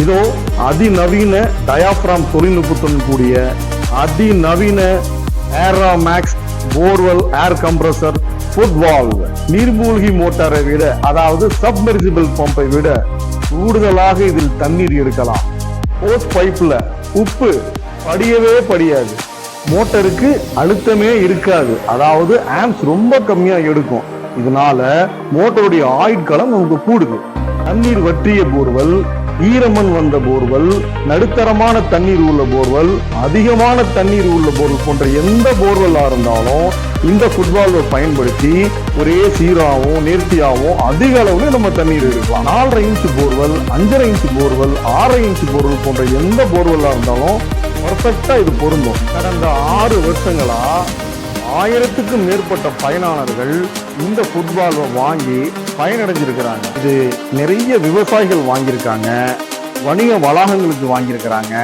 இதோ அதிநவீன டயாஃப்ராம் தொழில்நுட்பத்துடன் கூடிய அதிநவீன Era Max borewell air compressor foot valve நீர்மூழ்கி மோட்டாரை விட அதாவது சப்மெர்சிபிள் பம்பை விட கூடுதலாக இதில் தண்ணீர் எடுக்கலாம் ஹோஸ் பைப்பில் உப்பு படியவே படியாது. மோட்டருக்கு அழுத்தமே இருக்காது. அதாவது ஆம்ஸ் ரொம்ப கம்மியாக எடுக்கும். இதனால மோட்டருடைய ஆயுட்காலம் நமக்கு கூடுது. தண்ணீர் வற்றிய போர்வெல் வீரமன் வந்த போர்வெல் நடுத்தரமான தண்ணீர் உள்ள போர்வெல் அதிகமான தண்ணீர் உள்ள போர்வெல் போன்ற எந்த போர்வெல்லா இருந்தாலும் இந்த ஃபுட்பாலை பயன்படுத்தி ஒரே சீராகவும் நேர்த்தியாகவும் அதிக அளவுல நம்ம தண்ணீர் எடுக்கலாம். நாலரை இன்ச் போர்வெல் அஞ்சரை இன்ச் போர்வெல் ஆறரை இன்ச் போர்வெல் போன்ற எந்த போர்வெல்லா இருந்தாலும் பர்ஃபெக்டாக இது பொருந்தும். கடந்த ஆறு வருஷங்களா ஆயிரத்துக்கும் மேற்பட்ட பயனாளர்கள் இந்த ஃபுட்பாலை வாங்கி பயனடைஞ்சிருக்கிறாங்க. இது நிறைய விவசாயிகள் வாங்கியிருக்காங்க. வணிக வளாகங்களுக்கு வாங்கியிருக்கிறாங்க.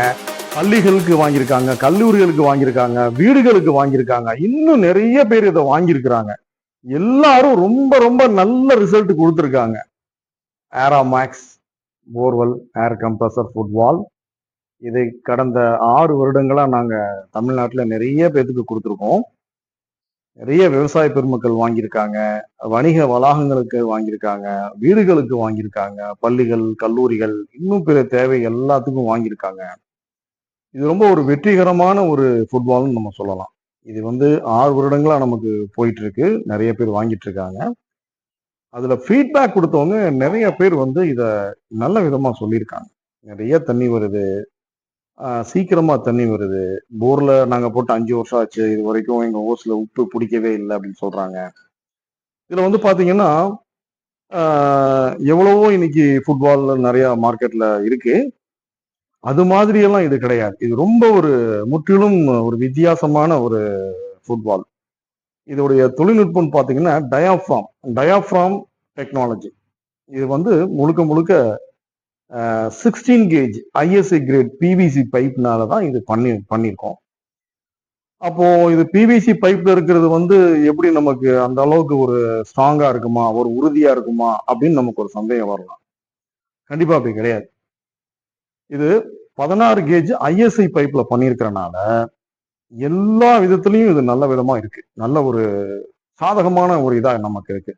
பள்ளிகளுக்கு வாங்கியிருக்காங்க கல்லூரிகளுக்கு வாங்கியிருக்காங்க வீடுகளுக்கு வாங்கியிருக்காங்க. இன்னும் நிறைய பேர் இதை வாங்கியிருக்கிறாங்க. எல்லாரும் ரொம்ப ரொம்ப நல்ல ரிசல்ட் கொடுத்துருக்காங்க. Era Max borewell air compressor football இதை கடந்த ஆறு வருடங்களாக நாங்கள் தமிழ்நாட்டில் நிறைய பேர்த்துக்கு கொடுத்துருக்கோம். நிறைய விவசாய பெருமக்கள் வாங்கியிருக்காங்க வணிக வளாகங்களுக்கு வாங்கியிருக்காங்க வீடுகளுக்கு வாங்கியிருக்காங்க பள்ளிகள் கல்லூரிகள் இன்னும் பிற தேவை எல்லாத்துக்கும் வாங்கியிருக்காங்க. இது ரொம்ப ஒரு வெற்றிகரமான ஒரு ஃபுட்பால்னு நம்ம சொல்லலாம். இது வந்து ஆறு வருடங்களா நமக்கு போயிட்டு இருக்கு நிறைய பேர் வாங்கிட்டு இருக்காங்க அதுல ஃபீட்பேக் கொடுத்தவங்க நிறைய பேர் வந்து இத நல்ல விதமா சொல்லியிருக்காங்க. நிறைய தண்ணி வருது சீக்கிரமா தண்ணி வருது. போர்ல நாங்க போட்டு அஞ்சு வருஷம் ஆச்சு. இது வரைக்கும் எங்க ஓஸ்ல உப்பு பிடிக்கவே இல்லை அப்படின்னு சொல்றாங்க. இதுல வந்து பாத்தீங்கன்னா எவ்வளவோ இன்னைக்கு ஃபுட்பால் நிறைய மார்க்கெட்ல இருக்கு. அது மாதிரி எல்லாம் இது கிடையாது. இது ரொம்ப ஒரு முற்றிலும் ஒரு வித்தியாசமான ஒரு ஃபுட்பால் இதோடைய தொழில்நுட்பம் பார்த்தீங்கன்னா டயாஃப்ராம் டயாஃப்ராம் டெக்னாலஜி இது வந்து முழுக்க முழுக்க sixteen gauge ISI grade PVC பைப்னால தான் இது பண்ணி பண்ணியிருக்கோம் அப்போ இது பிவிசி பைப்ல இருக்கிறது வந்து எப்படி நமக்கு அந்த அளவுக்கு ஒரு ஸ்ட்ராங்கா இருக்குமா ஒரு உறுதியா இருக்குமா அப்படின்னு நமக்கு ஒரு சந்தேகம் வரலாம். கண்டிப்பா அப்படி கிடையாது. இது பதினாறு கேஜ் ஐஎஸ்ஐ பைப்ல பண்ணியிருக்கிறனால எல்லா விதத்துலயும் இது நல்ல விதமா இருக்கு. நல்ல ஒரு சாதகமான ஒரு இதா நமக்கு இருக்கு.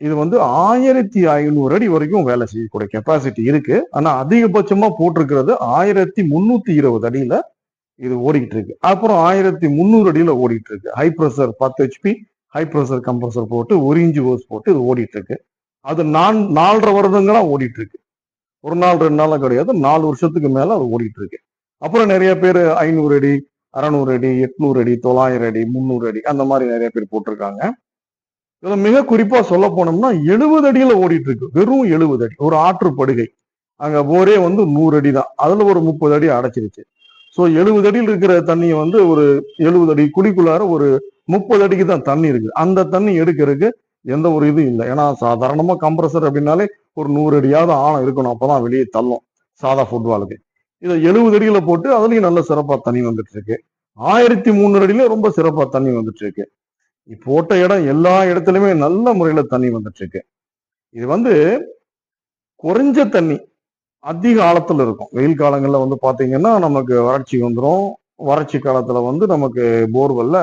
இது வந்து ஆயிரத்தி ஐநூறு அடி வரைக்கும் வேலை செய்யக்கூடிய கெப்பாசிட்டி இருக்கு. ஆனா அதிகபட்சமா போட்டிருக்கிறது ஆயிரத்தி முன்னூத்தி இருபது அடியில இது ஓடிக்கிட்டு இருக்கு. அப்புறம் ஆயிரத்தி முந்நூறு அடியில ஓடிட்டு இருக்கு. ஹை ப்ரெஷர் பத்து ஹெச்பி ஹை ப்ரெஷர் கம்ப்ரஸர் போட்டு ஒரு இன்ச்சு ஹோஸ் போட்டு இது ஓடிட்டு இருக்கு. அது நான் நாலரை வருடங்களா ஓடிட்டு இருக்கு. ஒரு நாள் ரெண்டு நாளும் கிடையாது. நாலு வருஷத்துக்கு மேல அது ஓடிட்டு இருக்கு. அப்புறம் நிறைய பேர் ஐநூறு அடி அறநூறு அடி எட்நூறு அடி தொள்ளாயிரம் அடி முந்நூறு அடி அந்த மாதிரி நிறைய பேர் போட்டிருக்காங்க. இதுல மிக குறிப்பா சொல்ல போனோம்னா எழுபது அடியில ஓடிட்டு இருக்கு வெறும் எழுபது அடி. ஒரு ஆற்று படுகை. அங்க போரே வந்து நூறு அடி தான் அதுல ஒரு முப்பது அடி அடைச்சிருச்சு. ஸோ எழுபது அடியில் இருக்கிற தண்ணியை வந்து ஒரு எழுபது அடி குழிக்குள்ளார ஒரு முப்பது அடிக்கு தான் தண்ணி இருக்கு அந்த தண்ணி எடுக்கிறதுக்கு எந்த ஒரு இதுவும் இல்லை. ஏன்னா சாதாரணமா கம்ப்ரஸர் அப்படின்னாலே ஒரு நூறு அடியாவது ஆழம் இருக்கணும். அப்பதான் வெளியே தள்ளும். சாதா ஃபுட்பாலுக்கு இதை எழுபது அடியில போட்டு அதுலயும் நல்ல சிறப்பா தண்ணி வந்துட்டு இருக்கு ஆயிரத்தி மூணு அடியில ரொம்ப சிறப்பா தண்ணி வந்துட்டு இருக்கு போட்ட இடம் எல்லா இடத்துலையுமே நல்ல முறையில் தண்ணி வந்துட்டு இருக்கு இது வந்து குறைஞ்ச தண்ணி அதிக ஆழத்தில் இருக்கும். வெயில் காலங்களில் வந்து பார்த்தீங்கன்னா நமக்கு வறட்சி வந்துடும் வறட்சி காலத்தில் வந்து நமக்கு போர்வெல்ல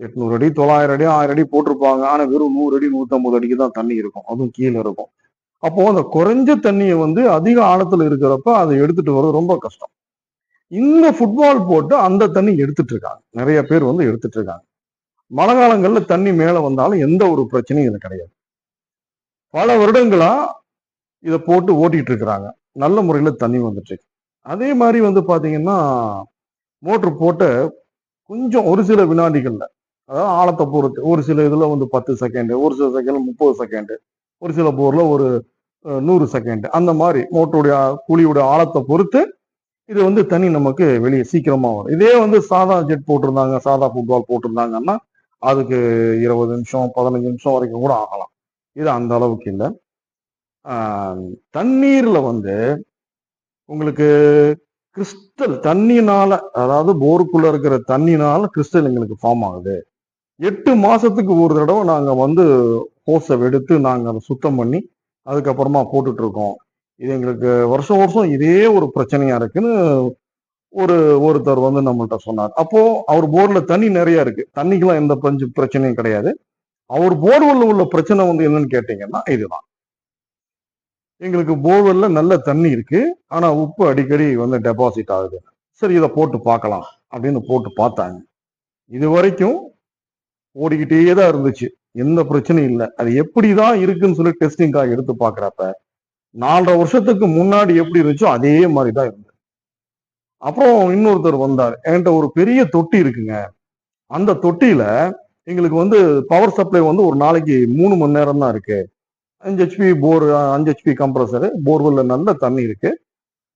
எட்நூறு அடி தொள்ளாயிரம் அடி ஆயிரம் அடி போட்டிருப்பாங்க. ஆனால் வெறும் நூறு அடி நூத்தம்பது அடிக்கு தான் தண்ணி இருக்கும். அதுவும் கீழே இருக்கும். அப்போ அந்த குறைஞ்ச தண்ணியை வந்து அதிக ஆழத்தில் இருக்கிறப்ப அதை எடுத்துட்டு வர்றது ரொம்ப கஷ்டம். இந்த ஃபுட்பால் போட்டு அந்த தண்ணி எடுத்துட்டு இருக்காங்க. நிறைய பேர் வந்து எடுத்துட்டு இருக்காங்க. மழை காலங்கள்ல தண்ணி மேலே வந்தாலும் எந்த ஒரு பிரச்சனையும் இது கிடையாது. பல வருடங்களா இதை போட்டு ஓட்டிட்டு இருக்கிறாங்க. நல்ல முறையில் தண்ணி வந்துட்டு அதே மாதிரி வந்து பார்த்தீங்கன்னா மோட்ரு போட்ட கொஞ்சம் ஒரு சில வினாடிகளில் அதாவது ஆழத்தை பொறுத்து ஒரு சில இதில் வந்து பத்து செகண்டு ஒரு சில செகண்ட் முப்பது செகண்டு ஒரு சில போர்ல ஒரு நூறு செகண்ட் அந்த மாதிரி மோட்டருடைய குழியுடைய ஆழத்தை பொறுத்து இது வந்து தண்ணி நமக்கு வெளியே சீக்கிரமாக வரும். இதே வந்து சாதா ஜெட் போட்டிருந்தாங்க சாதா ஃபுட்பால் போட்டிருந்தாங்கன்னா அதுக்கு இருபது நிமிஷம் பதினஞ்சு நிமிஷம் வரைக்கும் கூட ஆகலாம். இது அந்த அளவுக்கு இல்லை. தண்ணீர்ல வந்து உங்களுக்கு கிறிஸ்டல் தண்ணினால அதாவது போருக்குள்ள இருக்கிற தண்ணினால கிறிஸ்டல் எங்களுக்கு ஃபார்ம் ஆகுது. எட்டு மாசத்துக்கு ஒரு தடவை நாங்க வந்து ஹோஸை எடுத்து நாங்க அதை சுத்தம் பண்ணி அதுக்கப்புறமா போட்டுட்டு இருக்கோம். இது எங்களுக்கு வருஷம் வருஷம் இதே ஒரு பிரச்சனையா இருக்குன்னு ஒரு ஒருத்தர் வந்து நம்மள்ட்ட சொன்னார். அப்போ அவர் போர்ல தண்ணி நிறைய இருக்கு. தண்ணிக்கெல்லாம் எந்த பஞ்சு பிரச்சனையும் கிடையாது. அவர் போர்வெல்ல உள்ள பிரச்சனை வந்து என்னன்னு கேட்டீங்கன்னா இதுதான். எங்களுக்கு போர்வெல்ல நல்ல தண்ணி இருக்கு. ஆனா உப்பு அடிக்கடி வந்து டெபாசிட் ஆகுது. சரி இதை போட்டு பார்க்கலாம் அப்படின்னு போட்டு பார்த்தாங்க. இது வரைக்கும் ஓடிக்கிட்டே தான் இருந்துச்சு. எந்த பிரச்சனையும் இல்லை. அது எப்படிதான் இருக்குன்னு சொல்லி டெஸ்டிங்காக எடுத்து பார்க்கறப்ப நாலரை வருஷத்துக்கு முன்னாடி எப்படி இருந்துச்சோ அதே மாதிரி தான் இருந்துச்சு. அப்புறம் இன்னொருத்தர் வந்தார். என்கிட்ட ஒரு பெரிய தொட்டி இருக்குங்க. அந்த தொட்டியில எங்களுக்கு வந்து பவர் சப்ளை வந்து ஒரு நாளைக்கு மூணு மணி நேரம் தான் இருக்கு. அஞ்சு ஹெச்பி போர் அஞ்சு ஹெச்பி கம்ப்ரஸர் போர்வெல்ல நல்ல தண்ணி இருக்கு.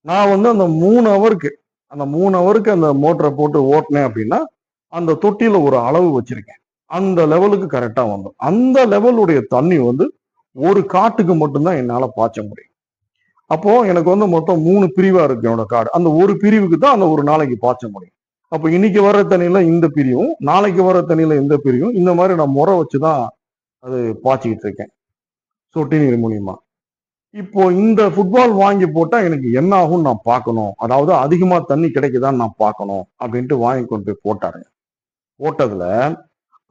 நான் வந்து அந்த மூணு ஹவருக்கு அந்த மூணு ஹவருக்கு அந்த மோட்டரை போட்டு ஓட்டினேன் அப்படின்னா அந்த தொட்டியில ஒரு அளவு வச்சிருக்கேன். அந்த லெவலுக்கு கரெக்டா வந்துடும் அந்த லெவலுடைய தண்ணி வந்து ஒரு காட்டுக்கு மட்டும்தான் என்னால பாய்ச்ச முடியும். அப்போ எனக்கு வந்து மொத்தம் மூணு பிரிவா இருக்கு என்னோட காடு அந்த ஒரு பிரிவுக்கு தான் அந்த ஒரு நாளைக்கு பாய்ச்ச முடியும். அப்போ இன்னைக்கு வர தண்ணியில இந்த பிரிவும் நாளைக்கு வர தண்ணியில இந்த பிரிவும் இந்த மாதிரி நான் முறை வச்சுதான் அது பாய்ச்சிக்கிட்டு இருக்கேன். சொட்டு நீர் மூலியமா. இப்போ இந்த ஃபுட்பால் வாங்கி போட்டா எனக்கு என்ன ஆகும்னு நான் பார்க்கணும். அதாவது அதிகமா தண்ணி கிடைக்குதான்னு நான் பார்க்கணும் அப்படின்ட்டு வாங்கி கொண்டு போய் போட்டாருங்க போட்டதுல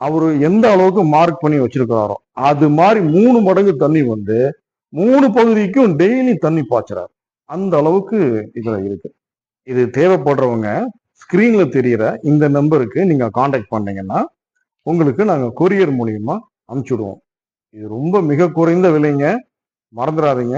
அவரு எந்த அளவுக்கு மார்க் பண்ணி வச்சிருக்கிறாரோ அது மாதிரி மூணு மடங்கு தண்ணி வந்து மூணு பகுதிக்கும் டெய்லி தண்ணி பாய்ச்சுறாரு. அந்த அளவுக்கு இதுல இருக்கு. இது தேவைப்படுறவங்க ஸ்கிரீன்ல தெரியிற இந்த நம்பருக்கு நீங்க காண்டாக்ட் பண்ணீங்கன்னா உங்களுக்கு நாங்க கொரியர் மூலியமா அனுப்பிச்சுடுவோம். இது ரொம்ப மிக குறைந்த விலைங்க. மறந்துடாதீங்க.